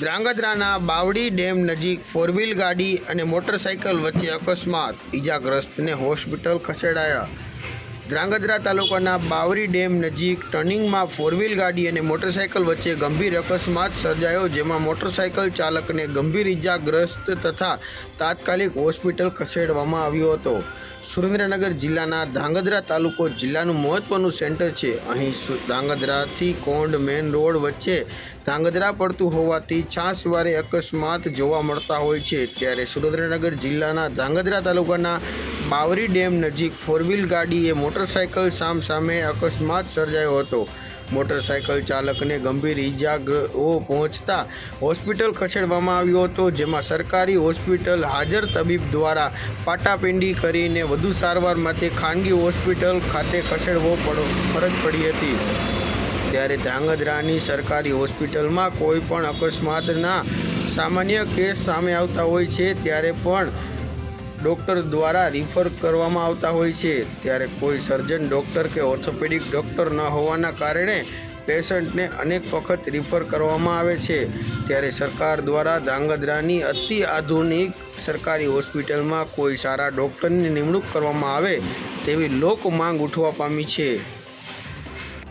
ધ્રાંગધ્રાના બાવડી dam નજીક four-wheel ગાડી અને મોટરસાઇકલ વચ્ચે અકસ્માત. ઈજાગ્રસ્તને હોસ્પિટલ ખસેડાયા. ધ્રાંગધ્રા તાલુકાના બાવરી ડેમ નજીક ટર્નિંગમાં ફોરવ્હીલ ગાડી અને મોટરસાઇકલ વચ્ચે ગંભીર અકસ્માત સર્જાયો, જેમાં મોટરસાઇકલ ચાલકને ગંભીર ઈજાગ્રસ્ત તથા તાત્કાલિક હોસ્પિટલ ખસેડવામાં આવ્યો હતો. સુરેન્દ્રનગર જિલ્લાના ધ્રાંગધ્રા તાલુકો જિલ્લાનું મહત્વનું સેન્ટર છે. અહીં ધાંગધ્રાથી કોંડ મેન રોડ વચ્ચે ધાંગધ્રા પડતું હોવાથી છાસવારે અકસ્માત જોવા મળતા હોય છે. ત્યારે સુરેન્દ્રનગર જિલ્લાના ધાંગધ્રા તાલુકાના બાવરી ડેમ નજીક ફોર વ્હીલ ગાડીએ મોટરસાયકલ સામ સામે અકસ્માત સર્જાયો હતો. મોટરસાયકલ ચાલકને ગંભીર ઈજાઓ પહોંચતા હોસ્પિટલ ખસેડવામાં આવ્યો હતો, જેમાં સરકારી હોસ્પિટલ હાજર તબીબ દ્વારા પાટાપિંડી કરીને વધુ સારવાર માટે ખાનગી હોસ્પિટલ ખાતે ખસેડવો પડો, ફરજ પડી હતી. ત્યારે ધ્રાંગધ્રાની સરકારી હોસ્પિટલમાં કોઈ પણ અકસ્માતના સામાન્ય કેસ સામે આવતા હોય છે, ત્યારે પણ ડૉક્ટર દ્વારા રિફર કરવામાં આવતા હોય છે. ત્યારે કોઈ સર્જન, ડૉક્ટર કે ઓર્થોપેડિક ડૉક્ટર ન હોવાના કારણે પેશન્ટને અનેક વખત રિફર કરવામાં આવે છે. ત્યારે સરકાર દ્વારા ધ્રાંગધ્રાની અતિ આધુનિક સરકારી હોસ્પિટલમાં કોઈ સારા ડૉક્ટરની નિમણૂક કરવામાં આવે તેવી લોક માંગ ઉઠવા પામી છે.